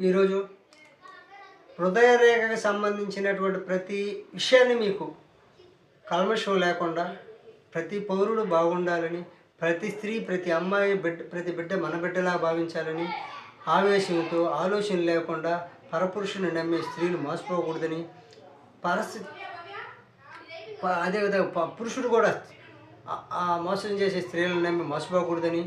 ఈరోజు హృదయ రేఖకు సంబంధించినటువంటి ప్రతి విషయాన్ని మీకు కల్మషం లేకుండా ప్రతి పౌరుడు బాగుండాలని ప్రతి స్త్రీ ప్రతి అమ్మాయి బిడ్డ ప్రతి బిడ్డ మన బిడ్డలా భావించాలని ఆవేశంతో ఆలోచన లేకుండా పరపురుషుని నమ్మే స్త్రీలు మోసపోకూడదని పరిస్థితి అదేవిధంగా ప- పురుషుడు కూడా ఆ- ఆ మోసం చేసే స్త్రీలను నమ్మి మోసపోకూడదని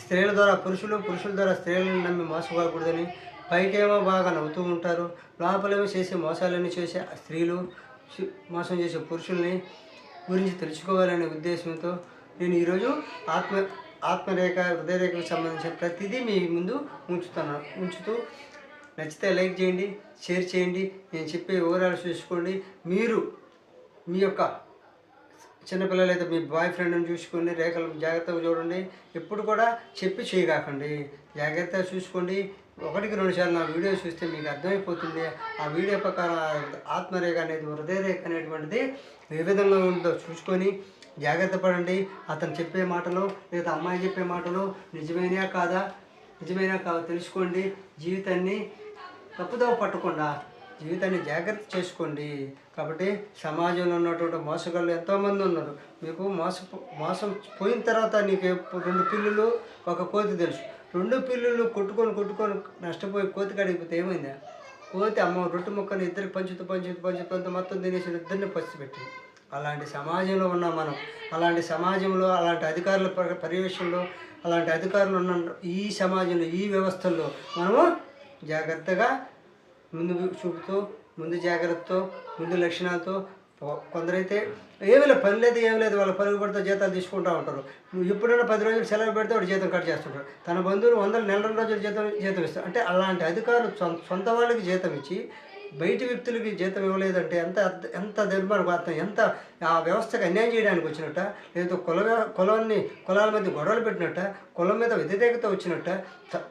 స్త్రీల ద్వారా పురుషులు పురుషుల ద్వారా స్త్రీలను నమ్మి మోసపోకూడదని పైకేమో బాగా నవ్వుతూ ఉంటారు. లోపలేమో చేసే మోసాలన్నీ చేసే ఆ స్త్రీలు మోసం చేసే పురుషుల్ని గురించి తెలుసుకోవాలనే ఉద్దేశంతో నేను ఈరోజు ఆత్మ ఆత్మరేఖ హృదయరేఖకు సంబంధించిన ప్రతిదీ మీ ముందు ఉంచుతున్నాను ఉంచుతూ నచ్చితే లైక్ చేయండి షేర్ చేయండి నేను చెప్పే వివరాలు చూసుకోండి. మీరు మీ యొక్క చిన్నపిల్లలైతే మీ బాయ్ ఫ్రెండ్ని చూసుకోండి రేఖలు జాగ్రత్తగా చూడండి. ఎప్పుడు కూడా చెప్పి చేయగాకండి. జాగ్రత్తగా చూసుకోండి. ఒకటికి రెండు సార్లు నా వీడియో చూస్తే మీకు అర్థమైపోతుంది. ఆ వీడియో ప్రకారం ఆత్మరేఖ అనేది హృదయరేఖ అనేటువంటిది ఏ విధంగా ఉందో చూసుకొని జాగ్రత్త పడండి. అతను చెప్పే మాటలు లేదా అమ్మాయి చెప్పే మాటలు నిజమైనా కాదా? నిజమైనా కాదా తెలుసుకోండి. జీవితాన్ని తప్పుదవ పట్టకుండా జీవితాన్ని జాగ్రత్త చేసుకోండి. కాబట్టి సమాజంలో ఉన్నటువంటి మోసగాళ్ళు ఎంతోమంది ఉన్నారు. మీకు మోస మోసం పోయిన తర్వాత నీకు రెండు పిల్లులు ఒక కోతి తెలుసు. రెండు పిల్లులు కొట్టుకొని కొట్టుకొని నష్టపోయి కోతి కడిగిపోతే ఏమైందా? కోతి అమ్మ రొట్టె ముక్కని ఇద్దరికి పంచుతూ పంచుతూ పంచుతూ మొత్తం తినేసి ఇద్దరిని పసిపెట్టింది అలాంటి సమాజంలో ఉన్నాం మనం. అలాంటి సమాజంలో అలాంటి అధికారుల పర్యవేక్షణలో అలాంటి అధికారులు ఉన్న ఈ సమాజంలో ఈ వ్యవస్థల్లో మనము జాగ్రత్తగా ముందు చూపుతూ ముందు జాగ్రత్తతో ముందు లక్షణాలతో కొందరైతే ఏమీ లేదు పని లేదు ఏమి లేదు వాళ్ళ పరుగు పడితే జీతాలు తీసుకుంటూ ఉంటారు. నువ్వు ఎప్పుడైనా పది రోజులు సెలవు పెడితే వాడు జీతం కట్ చేస్తుంటారు తన బంధువులు వందల నెల రోజులు జీతం జీతం ఇస్తారు. అంటే అలాంటి అధికారులు సొం- సొంత వాళ్ళకి జీతం ఇచ్చి బయటి వ్యక్తులకి జీతం ఇవ్వలేదంటే ఎంత ఎంత దుర్మార్గం ఎంత ఆ వ్యవస్థకు అన్యాయం చేయడానికి వచ్చినట్ట? లేదా కుల కులాన్ని కులాల మధ్య గొడవలు పెట్టినట్ట? కులం మీద వ్యతిరేకత వచ్చినట్ట?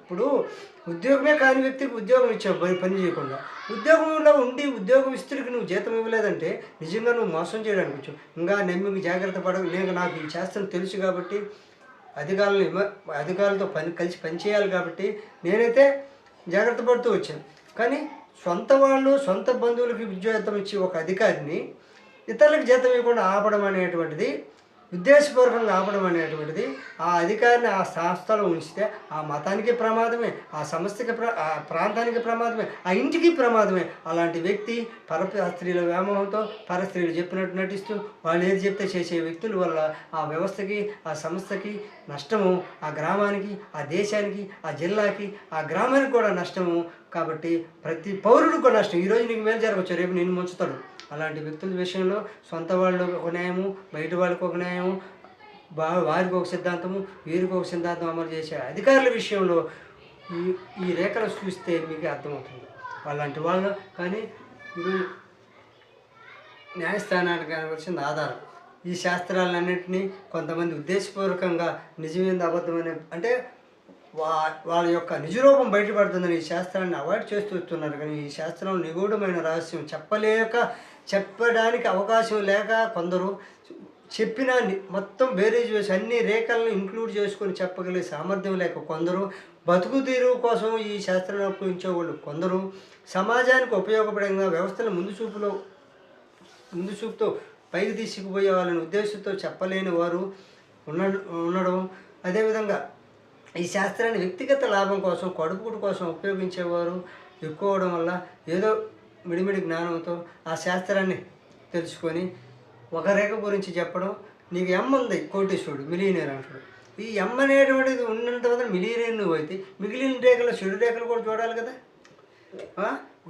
ఇప్పుడు ఉద్యోగమే కాని వ్యక్తికి ఉద్యోగం ఇచ్చావు పని పని చేయకుండా. ఉద్యోగంలో ఉండి ఉద్యోగం ఇస్తుడికి నువ్వు జీతం ఇవ్వలేదంటే నిజంగా నువ్వు మోసం చేయడానికి వచ్చావు. ఇంకా నమ్మి జాగ్రత్త పడవు. నేను నాకు ఈ శాస్త్రం తెలుసు కాబట్టి అధికారులను అధికారులతో పని కలిసి పనిచేయాలి కాబట్టి నేనైతే జాగ్రత్త పడుతూ వచ్చాను. కానీ సొంత వాళ్ళు సొంత బంధువులకి ఉద్యోగం ఇచ్చి ఒక అధికారిని ఇతరులకు జీతం ఇవ్వకుండా ఆపడం అనేటువంటిది ఉద్దేశపూర్వకంగా ఆపడం అనేటువంటిది ఆ అధికారిని ఆ సంస్థలో ఉంచితే ఆ మతానికి ప్రమాదమే ఆ సంస్థకి ప్ర ఆ ప్రాంతానికి ప్రమాదమే ఆ ఇంటికి ప్రమాదమే. అలాంటి వ్యక్తి పర స్త్రీల వ్యామోహంతో పర స్త్రీలు చెప్పినట్టు నటిస్తూ వాళ్ళు ఏది చెప్తే చేసే వ్యక్తుల వల్ల ఆ వ్యవస్థకి ఆ సంస్థకి నష్టము ఆ గ్రామానికి ఆ దేశానికి ఆ జిల్లాకి ఆ గ్రామానికి కూడా నష్టము కాబట్టి ప్రతి పౌరుడికి కూడా నష్టం. ఈరోజు నీకు మేలు జరగవచ్చు రేపు నేను ముంచుతాడు. అలాంటి వ్యక్తుల విషయంలో సొంత వాళ్ళు ఒక న్యాయము బయట వాళ్ళకు ఒక న్యాయము బా వారికి ఒక సిద్ధాంతము వీరికి ఒక సిద్ధాంతం అమలు చేసే అధికారుల విషయంలో ఈ ఈ రేఖలు చూస్తే మీకు అర్థమవుతుంది. అలాంటి వాళ్ళు కానీ ఇది న్యాయస్థానానికి కావాల్సింది ఆధారం. ఈ శాస్త్రాలన్నింటినీ కొంతమంది ఉద్దేశపూర్వకంగా నిజమైంది అబద్ధమనే అంటే వా వాళ్ళ యొక్క నిజరూపం బయటపడుతుందని ఈ శాస్త్రాన్ని అవాయిడ్ చేస్తూ వస్తున్నారు. కానీ ఈ శాస్త్రం నిగూఢమైన రహస్యం. చెప్పలేక చెప్పడానికి అవకాశం లేక కొందరు చెప్పిన మొత్తం బేరేజ్ వేసి అన్ని రేఖలను ఇంక్లూడ్ చేసుకొని చెప్పగలిగే సామర్థ్యం లేక కొందరు బతుకు తీరు కోసం ఈ శాస్త్రాన్ని ఉపయోగించే వాళ్ళు కొందరు సమాజానికి ఉపయోగపడంగా వ్యవస్థను ముందు చూపులో ముందు చూపుతో పైకి తీసుకుపోయే వాళ్ళని ఉద్దేశంతో చెప్పలేని వారు ఉన్న ఉండడం. అదేవిధంగా ఈ శాస్త్రాన్ని వ్యక్తిగత లాభం కోసం కడుపుకుడు కోసం ఉపయోగించేవారు ఎక్కువ వల్ల ఏదో మిడిమిడి జ్ఞానంతో ఆ శాస్త్రాన్ని తెలుసుకొని ఒక రేఖ గురించి చెప్పడం నీకు ఎమ్మ ఉంది? కోటేశ్వరుడు మిలియనేర్ అంటాడు. ఈ ఎమ్మ అనేటువంటిది ఉన్నంత వల్ల మిలియనేర్ నువ్వు అయితే మిగిలిన రేఖలు చెడు రేఖలు కూడా చూడాలి కదా.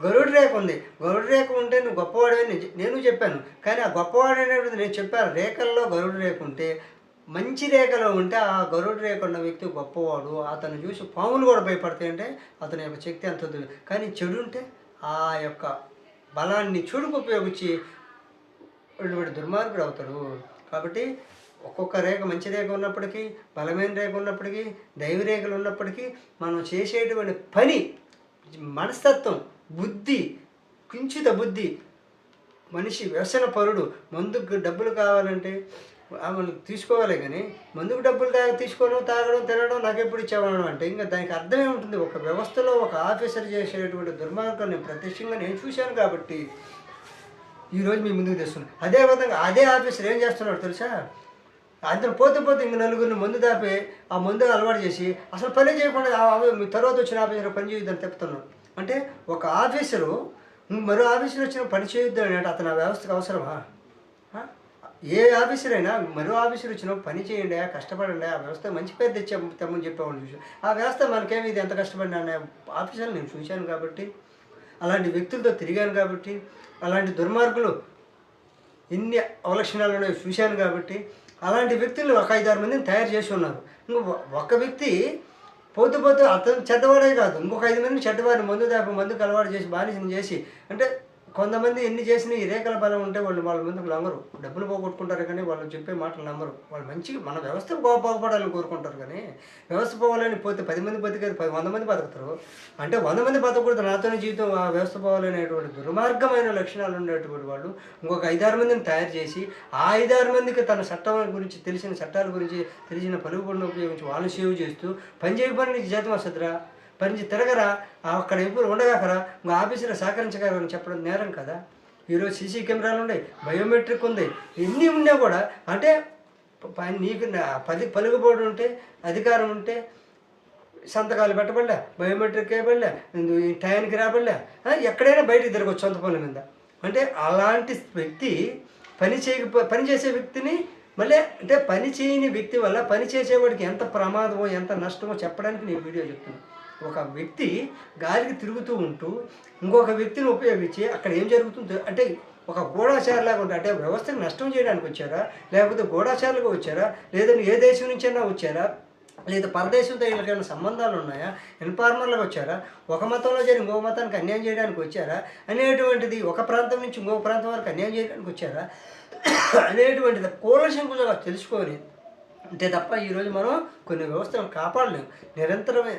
గరుడు రేఖ ఉంది. గరుడు రేఖ ఉంటే నువ్వు గొప్పవాడని నేను చెప్పాను. కానీ ఆ గొప్పవాడు అనేటువంటిది నేను చెప్పాను. రేఖల్లో గరుడు రేఖ ఉంటే మంచి రేఖలో ఉంటే ఆ గరుడు రేఖ ఉన్న వ్యక్తి గొప్పవాడు. అతను చూసి పాములు కూడా భయపడతాయంటే అతని యొక్క శక్తి అంత కానీ చెడు ఉంటే ఆ యొక్క బలాన్ని చెడుకు ఉపయోగించి వీడు దుర్మార్గుడు అవుతాడు. కాబట్టి ఒక్కొక్క రేఖ మంచి రేఖ ఉన్నప్పటికీ బలమైన రేఖ ఉన్నప్పటికీ దైవ రేఖలు ఉన్నప్పటికీ మనం చేసేటువంటి పని మనస్తత్వం బుద్ధి కించిత బుద్ధి మనిషి వ్యసన పరుడు మందుకు డబ్బులు కావాలంటే ఆమెను తీసుకోవాలి కానీ మందుకు డబ్బులు తాగ తీసుకోవడం తాగడం తినడం నాకు ఎప్పుడు ఇచ్చేవాడు అంటే ఇంకా దానికి అర్థమే ఉంటుంది. ఒక వ్యవస్థలో ఒక ఆఫీసర్ చేసేటువంటి దుర్మార్గం నేను ప్రత్యక్షంగా నేను చూశాను కాబట్టి ఈరోజు మీ ముందుకు తెస్తున్నాను అదే విధంగా అదే ఆఫీసర్ ఏం చేస్తున్నాడు తెలుసా? అందరు పోతే పోతే ఇంక నలుగురిని మందు దాపి ఆ మందు అలవాటు చేసి అసలు పని చేయకుండా మీ తర్వాత వచ్చిన ఆఫీసర్ పని చేయొద్దని చెప్తున్నాడు. అంటే ఒక ఆఫీసరు మరో ఆఫీసర్ వచ్చిన పని చేయొద్దు అంటే అతను ఆ వ్యవస్థకు అవసరమా? ఏ ఆఫీసర్ అయినా మరో ఆఫీసర్ వచ్చినా పని చేయండి కష్టపడండి ఆ వ్యవస్థ మంచి పేరు తెచ్చే తెమ్మని చెప్పేవాళ్ళు చూసాను ఆ వ్యవస్థ మనకేమి? ఇది ఎంత కష్టపడినా అనే ఆఫీసర్లు నేను చూశాను కాబట్టి అలాంటి వ్యక్తులతో తిరిగాను కాబట్టి అలాంటి దుర్మార్గులు ఎన్ని అవలక్షణాలు ఉన్నాయో చూశాను కాబట్టి అలాంటి వ్యక్తులు ఒక ఐదారు మందిని తయారు చేసి ఉన్నారు. ఇంకో ఒక వ్యక్తి పోతూ పోతూ అతను చెడ్డవాడే కాదు. ఇంకొక ఐదు మందిని చెడ్డవాడిని మందు దాపి మందు అలవాటు చేసి బానిసని చేసి అంటే కొంతమంది ఎన్ని చేసినా ఈ రేఖల బలం ఉంటే వాళ్ళు వాళ్ళ ముందుకు నమ్మరు డబ్బులు పోగొట్టుకుంటారు కానీ వాళ్ళు చెప్పే మాటలు నమ్మరు. వాళ్ళు మంచి మన వ్యవస్థ బాగు బాగుపడాలని కోరుకుంటారు కానీ వ్యవస్థ పోవాలని పోతే పది మంది బతికేది పది వంద మంది బతుకుతారు. అంటే వంద మంది బతకూడదు. నాతోనే జీవితం ఆ వ్యవస్థ పోవాలనేటువంటి దుర్మార్గమైన లక్షణాలు ఉండేటువంటి వాళ్ళు ఇంకొక ఐదారు మందిని తయారు చేసి ఆ ఐదారు మందికి తన చట్టం గురించి తెలిసిన చట్టాల గురించి తెలిసిన పలుకుబడిని ఉపయోగించి వాళ్ళని సేవ్ చేస్తూ పని చేయకపోయినా నీకు జీతం వస్తుందిరా పని చే- తిరగరా ఆ అక్కడ ఎప్పుడు ఉండగాకరా మా ఆఫీసులో సహకరించగలరా అని చెప్పడం నేరం కదా. ఈరోజు సీసీ కెమెరాలు ఉన్నాయి బయోమెట్రిక్ ఉంది ఇన్ని ఉన్నా కూడా అంటే నీకు పది పలుకుబడి ఉంటే అధికారం ఉంటే సంతకాలు పెట్టబడలే బయోమెట్రిక్ వేయబడలే టైంకి రాబడలే ఎక్కడైనా బయటికి తిరగచ్చు సొంత పనుల మీద. అంటే అలాంటి వ్యక్తి పని చేయకపో పని చేసే వ్యక్తిని మళ్ళీ అంటే పని చేయని వ్యక్తి వల్ల పని చేసేవాడికి ఎంత ప్రమాదమో ఎంత నష్టమో చెప్పడానికి నేను వీడియో చెప్తున్నాను ఒక వ్యక్తి గాలికి తిరుగుతూ ఉంటూ ఇంకొక వ్యక్తిని ఉపయోగించి అక్కడ ఏం జరుగుతుందో? అంటే ఒక గూఢాచారులాగా ఉంటుంది అంటే వ్యవస్థకు నష్టం చేయడానికి వచ్చారా? లేకపోతే గూఢాచారులుగా వచ్చారా? లేదా ఏ దేశం నుంచైనా వచ్చారా? లేదా పరదేశంతో వీళ్ళకైనా సంబంధాలు ఉన్నాయా? ఇన్ఫార్మర్లకు వచ్చారా? ఒక మతంలో చేరి ఇంకో మతానికి అన్యాయం చేయడానికి వచ్చారా? అనేటువంటిది ఒక ప్రాంతం నుంచి ఇంకో ప్రాంతం వరకు అన్యాయం చేయడానికి వచ్చారా? అనేటువంటిది కూలశంకులుగా తెలుసుకోవాలి అంతే తప్ప ఈరోజు మనం కొన్ని వ్యవస్థలను కాపాడలేము నిరంతరమే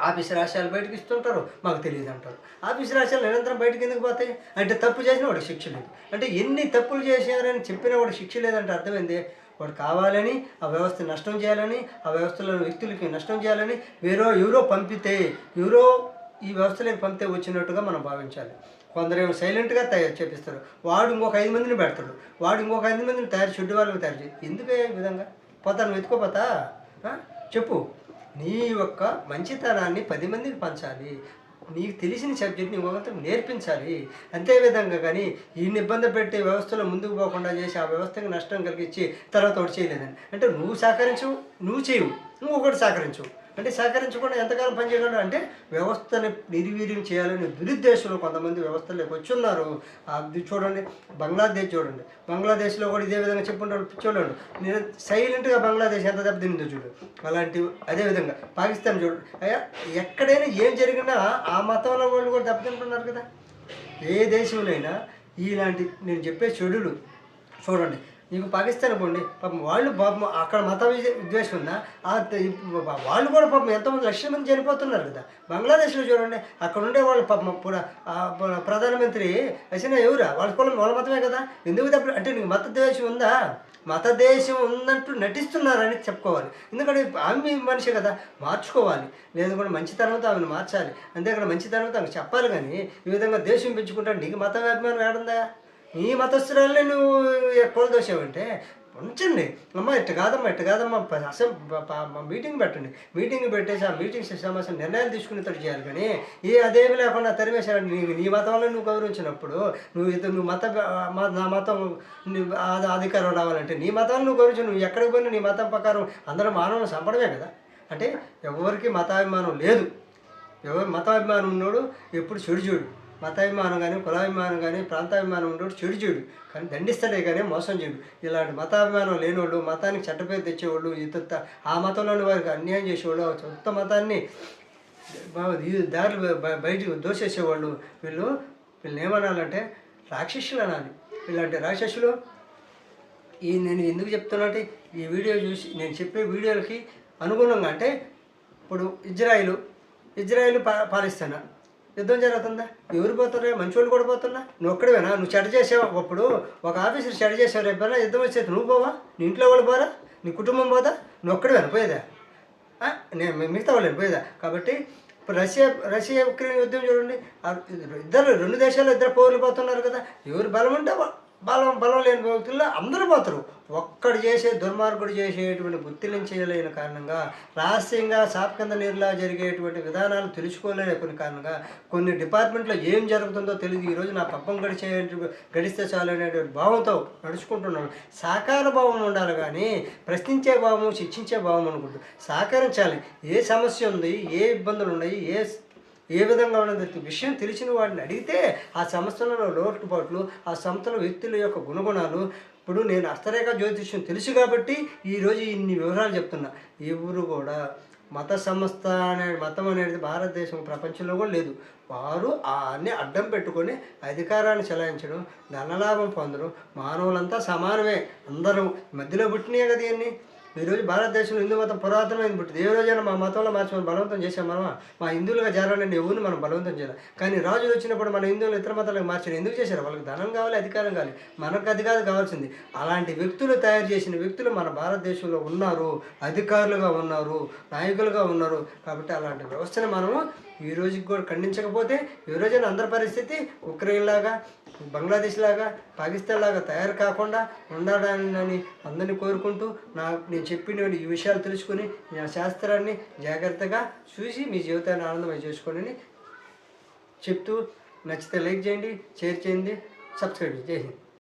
ఆఫీస్ రహస్యాలు బయటకు ఇస్తుంటారు మాకు తెలియదు అంటారు. ఆఫీస్ రహస్యాలు నిరంతరం బయటకు ఎందుకు పోతాయి? అంటే తప్పు చేసిన వాడికి శిక్ష లేదు. అంటే ఎన్ని తప్పులు చేశారని చెప్పిన వాడు శిక్ష లేదంటే అర్థమైంది? వాడు కావాలని ఆ వ్యవస్థ నష్టం చేయాలని ఆ వ్యవస్థలో వ్యక్తులకి నష్టం చేయాలని వేరో ఎవరో పంపితే ఎవరో ఈ వ్యవస్థలోకి పంపితే వచ్చినట్టుగా మనం భావించాలి. కొందరేమో సైలెంట్గా తయారు చేపిస్తారు. వాడు ఇంకొక ఐదు మందిని పెడతాడు. వాడు ఇంకొక ఐదు మందిని తయారు చెడ్డు వాళ్ళకి తయారు చేయి. ఎందుకు ఈ విధంగా? పోతాను వెతుకోపోతా? చెప్పు. నీ యొక్క మంచితనాన్ని పది మందికి పంచాలి. నీకు తెలిసిన సబ్జెక్ట్ని ఇంకొకరికి నేర్పించాలి. అంతే విధంగా కానీ ఈయన ఇబ్బంది పెట్టే వ్యవస్థలో ముందుకు పోకుండా చేసి ఆ వ్యవస్థకి నష్టం కలిగించి తర్వాత ఒకటి చేయలేదని. అంటే నువ్వు సహకరించు నువ్వు చేయవు నువ్వు ఒకటి సహకరించు. అంటే సహకరించకుండా ఎంతకాలం పనిచేయగలడు అంటే వ్యవస్థని నిర్వీర్యం చేయాలని దురుద్దేశంలో కొంతమంది వ్యవస్థలోకి వచ్చున్నారు. అది చూడండి బంగ్లాదేశ్ చూడండి. బంగ్లాదేశ్లో కూడా ఇదే విధంగా చెప్పుకుంటారు చూడండి నేను సైలెంట్గా బంగ్లాదేశ్ ఎంత దెబ్బతిందో చూడు. అలాంటి అదేవిధంగా పాకిస్తాన్ చూడండి అయ్యా ఎక్కడైనా ఏం జరిగినా ఆ మతంలో వాళ్ళు కూడా దెబ్బతింటున్నారు కదా. ఏ దేశంలోనైనా ఇలాంటి నేను చెప్పే చెడులు చూడండి. నీకు పాకిస్తాన్ పోండి. పాపం వాళ్ళు పాపం అక్కడ మత విద్వేషం ఉందా? వాళ్ళు కూడా పాపం ఎంతమంది లక్షల మంది చనిపోతున్నారు కదా. బంగ్లాదేశ్లో చూడండి అక్కడ ఉండే వాళ్ళు పాపం ప్రధానమంత్రి హసీనా ఎవరా? వాళ్ళ కులం వాళ్ళ మతమే కదా. ఎందుకు తప్పుడు అంటే నీకు మత ద్వేషం ఉందా? మత దేశం ఉన్నట్టు నటిస్తున్నారని చెప్పుకోవాలి. ఎందుకంటే ఆమె మనిషి కదా మార్చుకోవాలి. లేదు కూడా మంచితనంతో ఆమెను మార్చాలి. అంతే అంతేకాదు మంచితనంతో ఆమె చెప్పాలి కానీ ఈ విధంగా దేశం పెంచుకుంటాడు నీకు మత అభిమానం ఏడుందా? నీ మతస్థురాలని నువ్వు కోల్దోసావంటే ఉంచండి. అమ్మ ఇట్ట కాదమ్మా ఇట్ట కాదమ్మా. ప- అసలు మీటింగ్ పెట్టండి. మీటింగ్ పెట్టేసి ఆ మీటింగ్ సమస్య నిర్ణయాలు తీసుకునేటట్టు చేయాలి కానీ ఈ అదేమి లేకుండా తరిమేశాడు నీ నీ మతంలో నువ్వు గౌరవించినప్పుడు నువ్వు ఇద్దరు నువ్వు మత నా మతం అధికారం రావాలంటే నీ మతాన్ని నువ్వు గౌరవించు. నువ్వు ఎక్కడికి పోయినా నీ మతం ప్రకారం అందరూ మానవులు చంపడమే కదా. అంటే ఎవరికి మతాభిమానం లేదు. ఎవరు మతాభిమానం ఉన్నోడు ఎప్పుడు చెడు చూడు. మతాభిమానం కానీ కులాభిమానం కానీ ప్రాంతాభిమానం ఉండేవాడు చెడు చెడు కానీ దండిస్తాడే కానీ మోసం చెడు. ఇలాంటి మతాభిమానం లేనివాళ్ళు మతానికి చెడ్డపేరు తెచ్చేవాళ్ళు ఇత ఆ మతంలోని వారికి అన్యాయం చేసేవాళ్ళు సొంత మతాన్ని దారులు బయటకు దోసేసేవాళ్ళు. వీళ్ళు వీళ్ళు ఏమనాలంటే రాక్షసులు అనాలి. ఇలాంటి రాక్షసులు ఈ నేను ఎందుకు చెప్తున్నట్టు ఈ వీడియో చూసి నేను చెప్పే వీడియోలకి అనుగుణంగా అంటే ఇప్పుడు ఇజ్రాయిల్ ఇజ్రాయిల్ పా పాలిస్తాను? యుద్ధం జరుగుతుందా? ఎవరు పోతున్నా మంచి వాళ్ళు కూడా పోతున్నా? నువ్వు ఒక్కడివేనా? నువ్వు చెడ చేసావు? అప్పుడు ఒక ఆఫీసర్ చెడ చేసావు. రేపు యుద్ధం వచ్చేది నువ్వు పోవా? నీ ఇంట్లో వాళ్ళు పోరా? నీ కుటుంబం పోదా? నువ్వు ఒక్కడివేనా? పోయేదా? నేను మిగతా వాళ్ళు పోయేదా? కాబట్టి ఇప్పుడు రష్యా రష్యా ఉక్రెయిన్ యుద్ధం చూడండి. ఇద్దరు రెండు దేశాలు ఇద్దరు పౌరులు పోతున్నారు కదా. ఎవరు బలం ఉంటే బలం బలం లేని వ్యక్తుల్లో అందరూ పోతారు. ఒక్కడు చేసే దుర్మార్గుడు చేసేటువంటి గుర్తింపు చేయలేని కారణంగా రహస్యంగా సాప్ కింద నీరులా జరిగేటువంటి విధానాలు తెలుసుకోలేని కొన్ని కారణంగా కొన్ని డిపార్ట్మెంట్లో ఏం జరుగుతుందో తెలియదు ఈరోజు నా పప్పం గడిచే గడిస్తే చాలు అనేటువంటి భావంతో నడుచుకుంటున్నాను. సాకార భావం ఉండాలి కానీ ప్రశ్నించే భావం శిక్షించే భావం అనుకుంటూ సహకరించాలి ఏ సమస్య ఉంది ఏ ఇబ్బందులు ఉన్నాయి ఏ ఏ విధంగా ఉన్నది? విషయం తెలిసిన వాడిని అడిగితే ఆ సంస్థలలో లోటుపాట్లు ఆ సంస్థల వ్యక్తుల యొక్క గుణగుణాలు. ఇప్పుడు నేను అస్తరేఖ జ్యోతిష్యం తెలుసు కాబట్టి ఈరోజు ఇన్ని వివరాలు చెప్తున్నా. ఎవరు కూడా మత సంస్థ అనే మతం అనేది భారతదేశం ప్రపంచంలో కూడా లేదు. వారు ఆ అన్ని అడ్డం పెట్టుకొని అధికారాన్ని చెలాయించడం ధనలాభం పొందడం మానవులంతా సమానమే. అందరూ మధ్యలో పుట్టినాయి కదా ఇవన్నీ ఈరోజు భారతదేశంలో హిందూ మతం పురాతనమైన పుట్టింది ఏ రోజైనా మా మతంలో మార్చి మనం బలవంతం చేసాం మనం. మా హిందువులుగా చేరాలని ఎవరిని మనం బలవంతం చేయాలి. కానీ రాజులు వచ్చినప్పుడు మన హిందువులు ఇతర మతాలకు మార్చారు ఎందుకు చేశారు? వాళ్ళకి ధనం కావాలి అధికారం కావాలి. మనకు అధికారం కావాల్సింది. అలాంటి వ్యక్తులు తయారు చేసిన వ్యక్తులు మన భారతదేశంలో ఉన్నారు అధికారులుగా ఉన్నారు నాయకులుగా ఉన్నారు. కాబట్టి అలాంటి వ్యవస్థను మనము ఈ రోజుకి కూడా ఖండించకపోతే ఈ రోజున అందరి పరిస్థితి ఉక్రెయిన్ లాగా బంగ్లాదేశ్ లాగా పాకిస్తాన్ లాగా తయారు కాకుండా ఉండాలని అందరినీ కోరుకుంటూ నా నేను చెప్పిన ఈ విషయాలు తెలుసుకుని నా శాస్త్రాన్ని జాగ్రత్తగా చూసి మీ జీవితాన్ని ఆనందమై చేసుకోండి చెప్తూ నచ్చితే లైక్ చేయండి షేర్ చేయండి సబ్స్క్రైబ్ చేయండి.